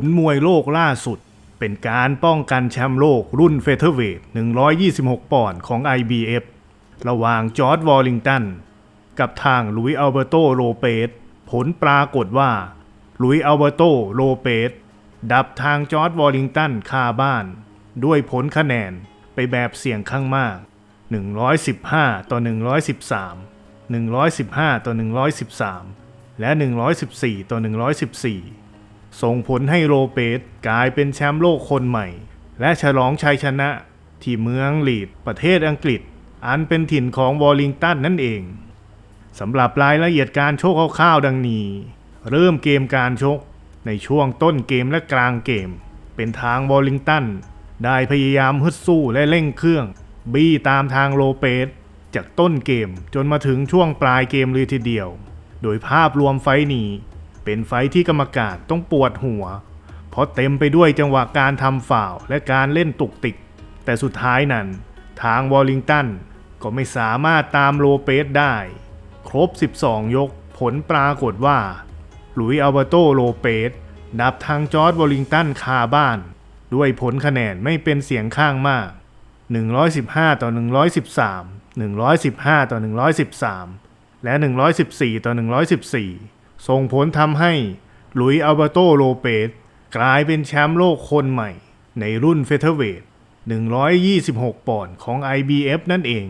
ลมวยโลกล่าสุด เป็นการป้องกันแชมป์โลกรุ่นเฟเธอร์เวท 126 ปอนด์ของ IBF ระหว่างจอร์ดวอลลิงตัน กับทางลุยอัลเบโตโลเปสผลปรากฏว่าลุยอัลเบโตโลเปสดับทางจอร์ดวอลลิงตันคาบ้าน ด้วยผลคะแนนไปแบบเสี่ยงข้างมาก 115 ต่อ 113 115 ต่อ 113 และ 114 ต่อ 114 ส่งผลให้โลเปสกลายเป็นแชมป์โลกคนใหม่ และฉลองชัยชนะ ที่เมืองลีดประเทศอังกฤษ อันเป็นถิ่นของวอลลิงตันนั่นเองสำหรับรายละเอียดการโชคคร่าวๆดังนี้ เริ่มเกมการชก ในช่วงต้นเกมและกลางเกม เป็นทางวอลลิงตัน ได้พยายามฮึดสู้และเร่งเครื่อง บี้ตามทางโลเปสจากต้นเกมจนมาถึงช่วงปลายเกมเลยทีเดียว โดยภาพรวมไฟนี้ เป็นไฟที่กรรมการต้องปวดหัว เพราะเต็มไปด้วยจังหวะการทำฝ่าวและการเล่นตุกติก แต่สุดท้ายนั้น ทางวอลลิงตันก็ไม่สามารถตามโลเปสได้ ครบ 12 ยกผลปรากฏว่า หลุยส์อัลเบโตโลเปสดับทางจอร์ดวอลลิงตันคาบ้าน ด้วยผลคะแนนไม่เป็นเสียงข้างมาก 115 ต่อ 113 115 ต่อ 113 และ 114 ต่อ 114 ส่งผลทำให้หลุยอัลเบโตโลเปสกลายเป็นแชมป์โลกคนใหม่ ในรุ่นเฟเธอร์เวท126 ปอนด์ของ IBF นั่นเอง